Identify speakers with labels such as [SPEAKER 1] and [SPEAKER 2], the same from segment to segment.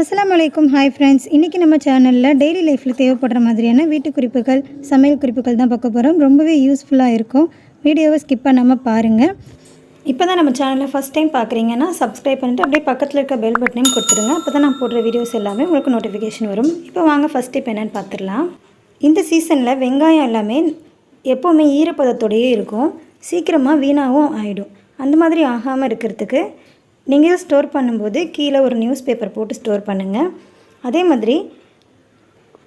[SPEAKER 1] அஸ்லாம் வலைக்கும் hi friends இன்றைக்கி நம்ம சேனலில் டெய்லி லைஃப்பில் தேவைப்படுற மாதிரியான வீட்டு குறிப்புகள் சமையல் குறிப்புகள் தான் பார்க்க போகிறோம் ரொம்பவே யூஸ்ஃபுல்லாக இருக்கும். வீடியோவை ஸ்கிப் பண்ணாமல் பாருங்கள் இப்போ தான் நம்ம சேனலில் ஃபஸ்ட் டைம் பார்க்குறீங்கன்னா சப்ஸ்கிரைப் பண்ணிட்டு அப்படியே பக்கத்தில் இருக்க பெல் பட்டனையும் கொடுத்துருங்க அப்போ தான் நான் போடுற வீடியோஸ் எல்லாமே உங்களுக்கு நோட்டிஃபிகேஷன் வரும். இப்போ வாங்க ஃபஸ்ட் இப்போ என்னென்னு பார்த்துடலாம். இந்த சீசனில் வெங்காயம் எல்லாமே எப்போவுமே ஈரப்பதத்தோடையே இருக்கும். சீக்கிரமாக வீணாகவும் ஆகிடும் அந்த மாதிரி ஆகாமல் இருக்கிறதுக்கு நீங்கள் ஸ்டோர் பண்ணும்போது கீழே ஒரு நியூஸ் பேப்பர் போட்டு ஸ்டோர் பண்ணுங்கள் அதே மாதிரி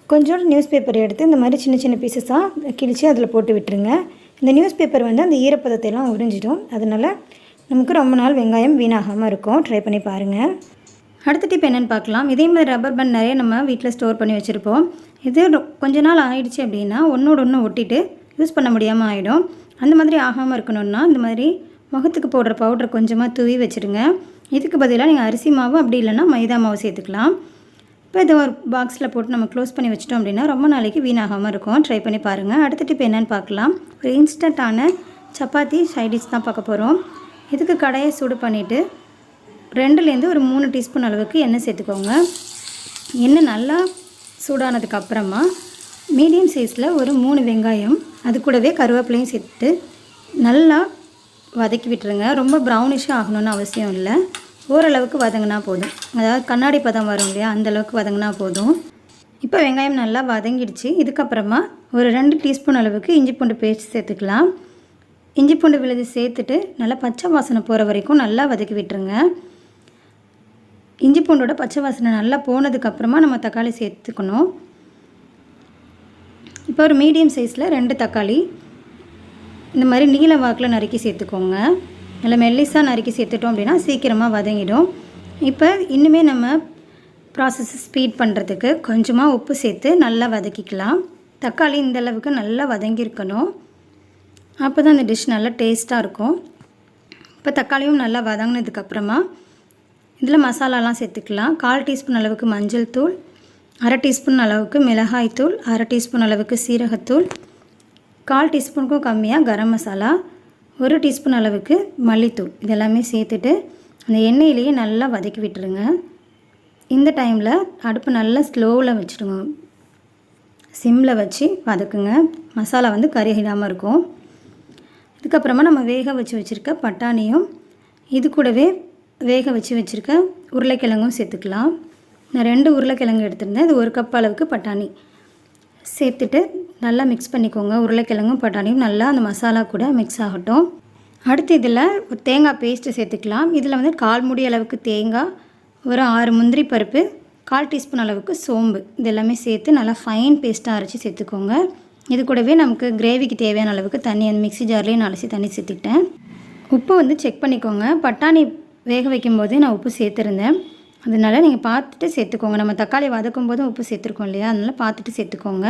[SPEAKER 1] கொஞ்சோண்டு நியூஸ் பேப்பர் எடுத்து இந்த மாதிரி சின்ன சின்ன பீசஸாக கிழித்து அதில் போட்டு விட்டுருங்க. இந்த நியூஸ் பேப்பர் வந்து அந்த ஈரப்பதத்தை எல்லாம் உறிஞ்சிடும். அதனால் நமக்கு ரொம்ப நாள் வெங்காயம் வீணாகாமல் இருக்கும். ட்ரை பண்ணி பாருங்கள் அடுத்த டிப் என்னென்னு பார்க்கலாம். இதே மாதிரி ரப்பர் பேண்ட் நிறைய நம்ம வீட்டில் ஸ்டோர் பண்ணி வச்சுருப்போம். இது ரொ- கொஞ்ச நாள் ஆயிடுச்சு அப்படின்னா ஒன்றோட ஒன்று ஒட்டிட்டு யூஸ் பண்ண முடியாமல் ஆகிடும் அந்த மாதிரி ஆகாமல் இருக்கணும்னா இந்த மாதிரி முகத்துக்கு போடுற பவுடர் கொஞ்சமாக தூவி வச்சுருங்க. இதுக்கு பதிலாக நீங்கள் அரிசி மாவு அப்படி இல்லைன்னா மைதா மாவு சேர்த்துக்கலாம். இப்போ இதை ஒரு பாக்ஸில் போட்டு நம்ம க்ளோஸ் பண்ணி வச்சிட்டோம் அப்படின்னா ரொம்ப நாளைக்கு வீணாகாமல் இருக்கும். ட்ரை பண்ணி பாருங்கள் அடுத்த டிப் என்னென்னு பார்க்கலாம். ஒரு இன்ஸ்டண்ட்டான சப்பாத்தி சைடிஷ் தான் பார்க்க போகிறோம் இதுக்கு கடையை சூடு பண்ணிவிட்டு ரெண்டுலேருந்து ஒரு மூணு டீஸ்பூன் அளவுக்கு எண்ணெய் சேர்த்துக்கோங்க. எண்ணெய் நல்லா சூடானதுக்கு அப்புறமா மீடியம் சைஸில் ஒரு மூணு வெங்காயம் அது கூடவே கருவேப்பிலையும் சேர்த்து நல்லா வதக்கி விட்டுருங்க. ரொம்ப ப்ரௌனிஷாக ஆகணும்னு அவசியம் இல்லை. ஓரளவுக்கு வதங்கினா போதும். அதாவது கண்ணாடி பதம் வரும் இல்லையா? அந்தளவுக்கு வதங்கினா போதும். இப்போ வெங்காயம் நல்லா வதங்கிடுச்சு. இதுக்கப்புறமா ஒரு ரெண்டு டீஸ்பூன் அளவுக்கு இஞ்சி பூண்டு பேஸ்ட் சேர்த்துக்கலாம். இஞ்சி பூண்டு விழுது சேர்த்துட்டு நல்லா பச்சை வாசனை போகிற வரைக்கும் நல்லா வதக்கி விட்டுருங்க. இஞ்சி பூண்டோட பச்சை வாசனை நல்லா போனதுக்கப்புறமா நம்ம தக்காளி சேர்த்துக்கணும். இப்போ ஒரு மீடியம் சைஸில் ரெண்டு தக்காளி. இந்த மாதிரி நீல வாக்கில் நறுக்கி சேர்த்துக்கோங்க. நல்லா மெல்லிஸாக நறுக்கி சேர்த்துட்டோம் அப்படின்னா சீக்கிரமாக வதங்கிடும். இப்போ இன்னுமே நம்ம ப்ராசஸ் ஸ்பீட் பண்ணுறதுக்கு கொஞ்சமாக உப்பு சேர்த்து நல்லா வதக்கிக்கலாம். தக்காளி இந்த அளவுக்கு நல்லா வதங்கியிருக்கணும். அப்போ தான் அந்த டிஷ் நல்லா டேஸ்ட்டாக இருக்கும். இப்போ தக்காளியும் நல்லா வதங்கினதுக்கப்புறமா இதில் மசாலாலாம் சேர்த்துக்கலாம். கால் டீஸ்பூன் அளவுக்கு மஞ்சள் தூள் அரை டீஸ்பூன் அளவுக்கு மிளகாய் தூள் அரை டீஸ்பூன் அளவுக்கு சீரகத்தூள் கால் டீஸ்பூனுக்கும் கம்மியாக கரம் மசாலா ஒரு டீஸ்பூன் அளவுக்கு மல்லித்தூள் இதெல்லாமே சேர்த்துட்டு அந்த எண்ணெயிலேயே நல்லா வதக்கி விட்டுருங்க. இந்த டைமில் அடுப்பு நல்லா ஸ்லோவில் வச்சுடுங்க. சிம்மில் வச்சு வதக்குங்க. மசாலா வந்து கருகிடாமல் இருக்கும். இதுக்கப்புறமா நம்ம வேக வச்சு வச்சுருக்க பட்டாணியும் இது கூடவே வேக வச்சு வச்சுருக்க உருளைக்கிழங்கும் சேர்த்துக்கலாம். நான் ரெண்டு உருளைக்கிழங்கு எடுத்திருந்தேன். இது ஒரு கப் அளவுக்கு பட்டாணி. சேர்த்துட்டு நல்லா மிக்ஸ் பண்ணிக்கோங்க. உருளைக்கிழங்கும் பட்டாணியும் நல்லா அந்த மசாலா கூட மிக்ஸ் ஆகட்டும். அடுத்து இதில் ஒரு தேங்காய் பேஸ்ட்டு சேர்த்துக்கலாம். இதில் வந்து கால் முடி அளவுக்கு தேங்காய் ஒரு ஆறு முந்திரி பருப்பு கால் டீஸ்பூன் அளவுக்கு சோம்பு. இது எல்லாமே சேர்த்து நல்லா ஃபைன் பேஸ்ட்டாக அரைச்சி சேர்த்துக்கோங்க. இது கூடவே நமக்கு கிரேவிக்கு தேவையான அளவுக்கு தண்ணி அந்த மிக்ஸி ஜார்லேயே அலசி தண்ணி சேர்த்துக்கிட்டேன். உப்பு வந்து செக் பண்ணிக்கோங்க. பட்டாணி வேக வைக்கும்போது நான் உப்பு சேர்த்துருந்தேன். அதனால் நீங்கள் பார்த்துட்டு சேர்த்துக்கோங்க. நம்ம தக்காளி வதக்கும் போதும் உப்பு சேர்த்துருக்கோம் இல்லையா? அதனால் பார்த்துட்டு சேர்த்துக்கோங்க.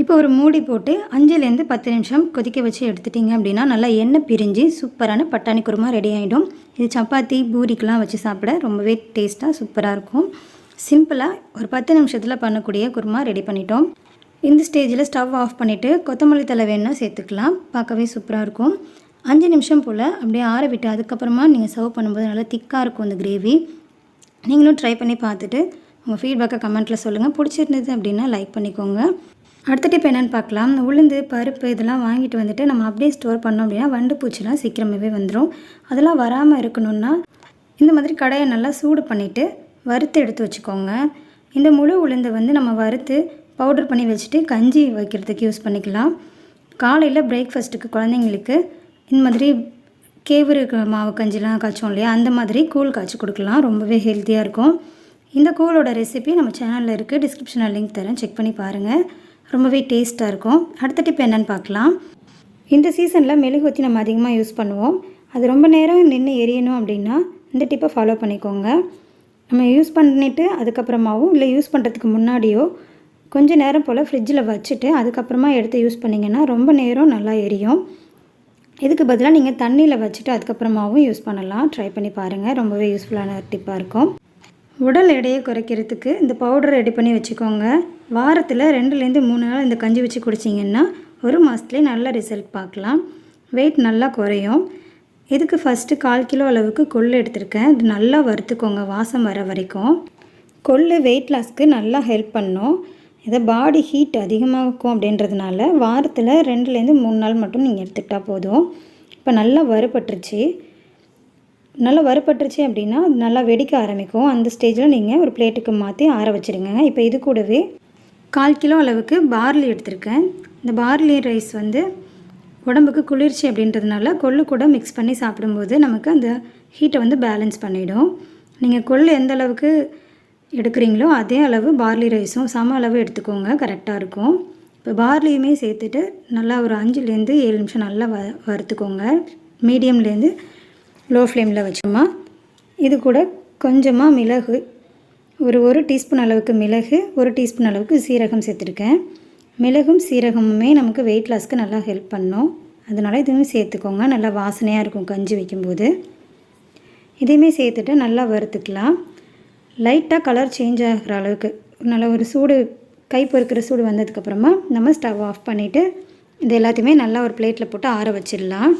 [SPEAKER 1] இப்போ ஒரு மூடி போட்டு அஞ்சுலேருந்து பத்து நிமிஷம் கொதிக்க வச்சு எடுத்துட்டிங்க அப்படின்னா நல்லா எண்ணெய் பிரிஞ்சு சூப்பரான பட்டாணி குருமா ரெடி ஆகிடும் இது சப்பாத்தி பூரிக்கெலாம் வச்சு சாப்பிட ரொம்பவே டேஸ்ட்டாக சூப்பராக இருக்கும். சிம்பிளாக ஒரு பத்து நிமிஷத்தில் பண்ணக்கூடிய குருமா ரெடி பண்ணிட்டோம். இந்த ஸ்டேஜில் ஸ்டவ் ஆஃப் பண்ணிவிட்டு கொத்தமல்லி தலை வேணும்னா சேர்த்துக்கலாம். பார்க்கவே சூப்பராக இருக்கும். அஞ்சு நிமிஷம் போல் அப்படியே ஆற விட்டு அதுக்கப்புறமா நீங்கள் சர்வ் பண்ணும்போது நல்லா திக்காக இருக்கும் இந்த கிரேவி நீங்களும் ட்ரை பண்ணி பார்த்துட்டு உங்கள் ஃபீட்பேக்கை கமெண்ட்டில் சொல்லுங்கள் பிடிச்சிருந்தது அப்படின்னா லைக் பண்ணிக்கோங்க. அடுத்த டிப் என்னென்னு பார்க்கலாம். உளுந்து பருப்பு இதெல்லாம் வாங்கிட்டு வந்துட்டு நம்ம அப்படியே ஸ்டோர் பண்ணோம் அப்படின்னா வண்டு பூச்சிலாம் சீக்கிரமாகவே வந்துடும் அதெல்லாம் வராமல் இருக்கணும்னா இந்த மாதிரி கடையை நல்லா சூடு பண்ணிவிட்டு வறுத்து எடுத்து வச்சுக்கோங்க. இந்த முழு உளுந்தை வந்து நம்ம வறுத்து பவுடர் பண்ணி வச்சுட்டு கஞ்சி வைக்கிறதுக்கு யூஸ் பண்ணிக்கலாம். காலையில் பிரேக்ஃபாஸ்ட்டுக்கு குழந்தைங்களுக்கு இந்த மாதிரி கேவுரு மாவு கஞ்சிலாம் காய்ச்சோம் இல்லையா அந்த மாதிரி கூழ் காய்ச்சி கொடுக்கலாம். ரொம்பவே ஹெல்த்தியாக இருக்கும். இந்த கூழோட ரெசிபி நம்ம சேனலில் இருக்குது டிஸ்கிரிப்ஷனில் லிங்க் தரேன். செக் பண்ணி பாருங்கள் ரொம்பவே டேஸ்ட்டாக இருக்கும். அடுத்த டிப் என்னென்னு பார்க்கலாம். இந்த சீசனில் மெழுகுவத்தி நம்ம அதிகமாக யூஸ் பண்ணுவோம். அது ரொம்ப நேரம் நின்று எரியணும் அப்படின்னா இந்த டிப்பை ஃபாலோ பண்ணிக்கோங்க. நம்ம யூஸ் பண்ணிட்டு அதுக்கப்புறமாவும் இல்லை யூஸ் பண்ணுறதுக்கு முன்னாடியோ கொஞ்சம் நேரம் போல் ஃப்ரிட்ஜில் வச்சுட்டு அதுக்கப்புறமா எடுத்து யூஸ் பண்ணிங்கன்னா ரொம்ப நேரம் நல்லா எரியும். இதுக்கு பதிலாக நீங்கள் தண்ணியில் வச்சுட்டு அதுக்கப்புறமாவும் யூஸ் பண்ணலாம். ட்ரை பண்ணி பாருங்கள் ரொம்பவே யூஸ்ஃபுல்லான டிப்பாக இருக்கும். உடல் எடையை குறைக்கிறதுக்கு இந்த பவுடர் ரெடி பண்ணி வச்சுக்கோங்க. வாரத்தில் ரெண்டுலேருந்து மூணு நாள் இந்த கஞ்சி வச்சு குடிச்சிங்கன்னா ஒரு மாதத்துலேயே நல்ல ரிசல்ட் பார்க்கலாம். வெயிட் நல்லா குறையும். இதுக்கு ஃபஸ்ட்டு கால் கிலோ அளவுக்கு கொள்ளு எடுத்திருக்கேன். இது நல்லா வறுத்துக்கோங்க. வாசம் வர வரைக்கும். கொள்ளு வெயிட் லாஸ்க்கு நல்லா ஹெல்ப் பண்ணும். இதை பாடி ஹீட் அதிகமாக இருக்கும் அப்படின்றதுனால வாரத்தில் ரெண்டுலேருந்து மூணு நாள் மட்டும் நீங்கள் எடுத்துக்கிட்டால் போதும். இப்போ நல்லா வறுபட்டுருச்சு. நல்லா வறுபட்டுருச்சு அப்படின்னா அது நல்லா வெடிக்க ஆரம்பிக்கும். அந்த ஸ்டேஜில் நீங்கள் ஒரு பிளேட்டுக்கு மாற்றி ஆற வச்சுருங்க. இப்போ இது கூடவே கால் கிலோ அளவுக்கு பார்லி எடுத்திருக்கேன். இந்த பார்லி ரைஸ் வந்து உடம்புக்கு குளிர்ச்சி அப்படின்றதுனால கொள்ளு கூட மிக்ஸ் பண்ணி சாப்பிடும்போது நமக்கு அந்த ஹீட்டை வந்து பேலன்ஸ் பண்ணிவிடும் நீங்கள் கொள்ளு எந்த அளவுக்கு எடுக்கிறீங்களோ அதே அளவு பார்லி ரைஸும் சம அளவு எடுத்துக்கோங்க கரெக்டாக இருக்கும். இப்போ பார்லியுமே சேர்த்துட்டு நல்லா ஒரு அஞ்சுலேருந்து ஏழு நிமிஷம் நல்லா வ வறுத்துக்கோங்க. மீடியம்லேருந்து லோ ஃப்ளேமில் வச்சோமா. இது கூட கொஞ்சமாக மிளகு ஒரு ஒரு டீஸ்பூன் அளவுக்கு மிளகு ஒரு டீஸ்பூன் அளவுக்கு சீரகம் சேர்த்துருக்கேன். மிளகும் சீரகமுமே நமக்கு வெயிட் லாஸ்க்கு நல்லா ஹெல்ப் பண்ணும். அதனால் இதுவுமே சேர்த்துக்கோங்க. நல்லா வாசனையாக இருக்கும் கஞ்சி வைக்கும்போது. இதையுமே சேர்த்துட்டு நல்லா வறுத்துக்கலாம். லைட்டாக கலர் சேஞ்ச் ஆகிற அளவுக்கு நல்ல ஒரு சூடு கை பொறுக்கிற சூடு வந்ததுக்கப்புறமா நம்ம ஸ்டவ் ஆஃப் பண்ணிவிட்டு இது எல்லாத்தையுமே நல்லா ஒரு பிளேட்டில் போட்டு ஆற வச்சிடலாம்.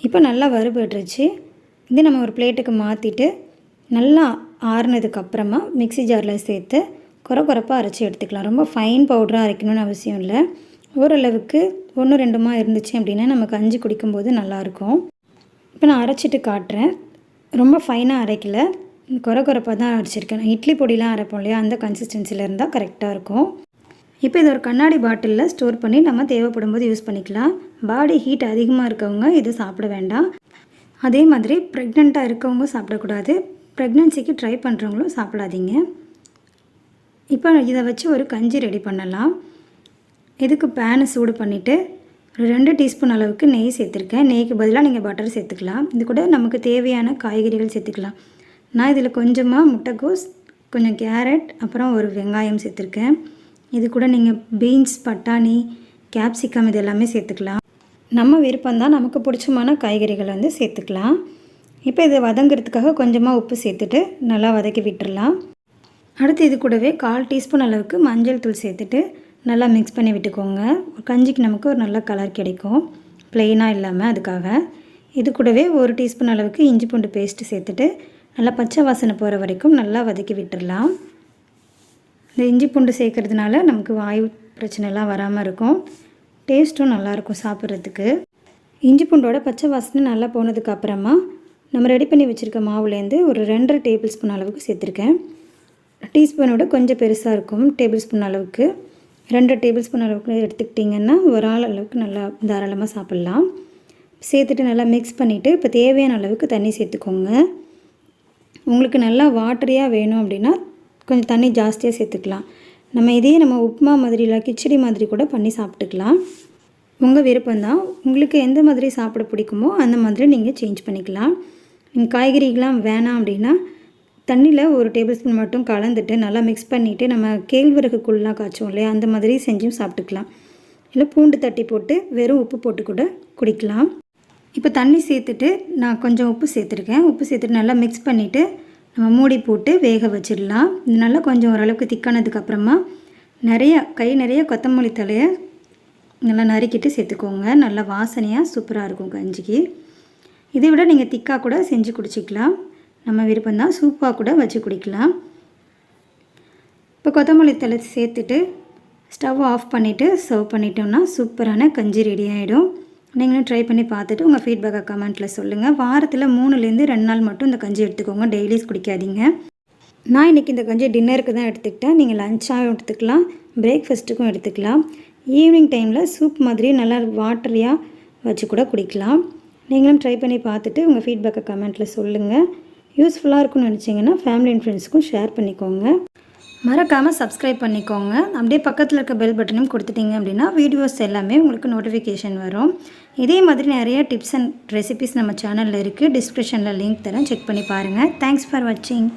[SPEAKER 1] இப்போ நல்லா வறுபட்டுருச்சு. இது நம்ம ஒரு பிளேட்டுக்கு மாற்றிட்டு நல்லா ஆறுனதுக்கப்புறமா மிக்ஸி ஜாரில் சேர்த்து குறை குறைப்பாக அரைச்சி எடுத்துக்கலாம். ரொம்ப ஃபைன் பவுடராக அரைக்கணும்னு அவசியம் இல்லை. ஓரளவுக்கு ஒன்று ரெண்டுமா இருந்துச்சு அப்படின்னா நம்ம கஞ்சி குடிக்கும்போது நல்லாயிருக்கும். இப்போ நான் அரைச்சிட்டு காட்டுறேன். ரொம்ப ஃபைனாக அரைக்கல. குறை குறைப்பாக தான் அரைச்சிருக்கேன். நான் இட்லி பொடிலாம் அரைப்போம் இல்லையா? அந்த கன்சிஸ்டன்சியில் இருந்தால் கரெக்டாக இருக்கும். இப்போ இது ஒரு கண்ணாடி பாட்டிலில் ஸ்டோர் பண்ணி நம்ம தேவைப்படும் போது யூஸ் பண்ணிக்கலாம். பாடி ஹீட் அதிகமாக இருக்கவங்க இதை சாப்பிட வேண்டாம். அதே மாதிரி ப்ரெக்னெண்ட்டாக இருக்கவங்க சாப்பிடக்கூடாது. ப்ரெக்னென்சிக்கு ட்ரை பண்ணுறவங்களும் சாப்பிடாதீங்க. இப்போ இதை வச்சு ஒரு கஞ்சி ரெடி பண்ணலாம். இதுக்கு பேனை சூடு பண்ணிவிட்டு ஒரு ரெண்டு டீஸ்பூன் அளவுக்கு நெய் சேர்த்துருக்கேன். நெய்க்கு பதிலாக நீங்கள் பட்டர் சேர்த்துக்கலாம். இது கூட நமக்கு தேவையான காய்கறிகள் சேர்த்துக்கலாம். நான் இதில் கொஞ்சமாக முட்டைக்கோஸ் கொஞ்சம் கேரட் அப்புறம் ஒரு வெங்காயம் சேர்த்துருக்கேன். இது கூட நீங்கள் பீன்ஸ் பட்டாணி கேப்சிகம் இது எல்லாமே சேர்த்துக்கலாம். நம்ம விருப்பம் தான் நமக்கு பிடிச்சமான காய்கறிகளை வந்து சேர்த்துக்கலாம். இப்போ இதை வதங்கிறதுக்காக கொஞ்சமாக உப்பு சேர்த்துட்டு நல்லா வதக்கி விட்டுடலாம் அடுத்து இது கூடவே கால் டீஸ்பூன் அளவுக்கு மஞ்சள் தூள் சேர்த்துட்டு நல்லா மிக்ஸ் பண்ணி விட்டுக்கோங்க. கஞ்சிக்கு நமக்கு ஒரு நல்ல கலர் கிடைக்கும். ப்ளெயினாக இல்லாமல் அதுக்காக. இது கூடவே ஒரு டீஸ்பூன் அளவுக்கு இஞ்சி பூண்டு பேஸ்ட்டு சேர்த்துட்டு நல்லா பச்சை வாசனை போகிற வரைக்கும் நல்லா வதக்கி விட்டுடலாம் இந்த இஞ்சி பூண்டு சேர்க்கறதுனால நமக்கு வாயு பிரச்சனைலாம் வராமல் இருக்கும். டேஸ்ட்டும் நல்லாயிருக்கும் சாப்பிட்றதுக்கு. இஞ்சி பூண்டோட பச்சை வாசனை நல்லா போனதுக்கு அப்புறமா நம்ம ரெடி பண்ணி வச்சுருக்க மாவுலேருந்து ஒரு ரெண்டரை டேபிள் ஸ்பூன் அளவுக்கு சேர்த்துருக்கேன். டீஸ்பூனோட கொஞ்சம் பெருசாக இருக்கும் டேபிள் ஸ்பூன் அளவுக்கு. ரெண்டரை டேபிள் ஸ்பூன் அளவுக்கு எடுத்துக்கிட்டிங்கன்னா ஒரு ஆள் அளவுக்கு நல்லா தாராளமாக சாப்பிட்லாம். சேர்த்துட்டு நல்லா மிக்ஸ் பண்ணிவிட்டு இப்போ தேவையான அளவுக்கு தண்ணி சேர்த்துக்கோங்க. உங்களுக்கு நல்லா வாட்டரியாக வேணும் அப்படின்னா கொஞ்சம் தண்ணி ஜாஸ்தியாக சேர்த்துக்கலாம். நம்ம இதே நம்ம உப்புமா மாதிரிலாம் கிச்சடி மாதிரி கூட பண்ணி சாப்பிட்டுக்கலாம். உங்கள் விருப்பம்தான். உங்களுக்கு எந்த மாதிரி சாப்பிட பிடிக்குமோ அந்த மாதிரி நீங்கள் சேஞ்ச் பண்ணிக்கலாம். நீங்கள் காய்கறிகள்லாம் வேணாம் அப்படின்னா தண்ணியில் ஒரு டேபிள் ஸ்பூன் மட்டும் கலந்துட்டு நல்லா மிக்ஸ் பண்ணிவிட்டு நம்ம கேழ்வரகு காய்ச்சோம் இல்லையா? அந்த மாதிரி செஞ்சும் சாப்பிட்டுக்கலாம். இல்லை பூண்டு தட்டி போட்டு வெறும் உப்பு போட்டு கூட குடிக்கலாம். இப்போ தண்ணி சேர்த்துட்டு நான் கொஞ்சம் உப்பு சேர்த்துருக்கேன். உப்பு சேர்த்துட்டு நல்லா மிக்ஸ் பண்ணிவிட்டு நம்ம மூடி போட்டு வேக வச்சிடலாம். இது நல்லா கொஞ்சம் ஓரளவுக்கு திக்கானதுக்கப்புறமா நிறைய கை நிறைய கொத்தமல்லி தலையை நல்லா நறுக்கிட்டு சேர்த்துக்கோங்க. நல்லா வாசனையாக சூப்பராக இருக்கும் கஞ்சிக்கு. இதை விட நீங்கள் திக்காக கூட செஞ்சு குடிச்சிக்கலாம். நம்ம விருப்பம்தான் சூப்பாக கூட வச்சு குடிக்கலாம். இப்போ கொத்தமல்லி தலை சேர்த்துட்டு ஸ்டவ் ஆஃப் பண்ணிவிட்டு சர்வ் பண்ணிட்டோம்னா சூப்பரான கஞ்சி ரெடி ஆகிடும் நீங்களும் ட்ரை பண்ணி பார்த்துட்டு உங்கள் ஃபீட்பேக்கை கமெண்ட்டில் சொல்லுங்கள் வாரத்தில் மூணுலேருந்து ரெண்டு நாள் மட்டும் இந்த கஞ்சி எடுத்துக்கோங்க. டெய்லிஸ் குடிக்காதீங்க. நான் இன்றைக்கி இந்த கஞ்சி டின்னருக்கு தான் எடுத்துக்கிட்டேன். நீங்கள் லஞ்சாகவும் எடுத்துக்கலாம். பிரேக்ஃபாஸ்ட்டுக்கும் எடுத்துக்கலாம். ஈவினிங் டைமில் சூப் மாதிரி நல்லா வாட்டரியாக வச்சு கூட குடிக்கலாம். நீங்களும் ட்ரை பண்ணி பார்த்துட்டு உங்கள் ஃபீட்பேக்கை கமெண்ட்டில் சொல்லுங்கள் யூஸ்ஃபுல்லாக இருக்கும்னு நினச்சிங்கன்னா ஃபேமிலி அண்ட் ஃப்ரெண்ட்ஸுக்கும் ஷேர் பண்ணிக்கோங்க. மறக்காமல் சப்ஸ்கிரைப் பண்ணிக்கோங்க. அப்படியே பக்கத்தில் இருக்க பெல் பட்டனும் கொடுத்துட்டீங்க அப்படின்னா வீடியோஸ் எல்லாமே உங்களுக்கு நோட்டிஃபிகேஷன் வரும். இதே மாதிரி நிறைய டிப்ஸ் அண்ட் ரெசிபிஸ் நம்ம சேனலில் இருக்குது டிஸ்கிரிப்ஷனில் லிங்க் தரேன். செக் பண்ணி பாருங்கள் தேங்க்ஸ் ஃபார் வாட்சிங்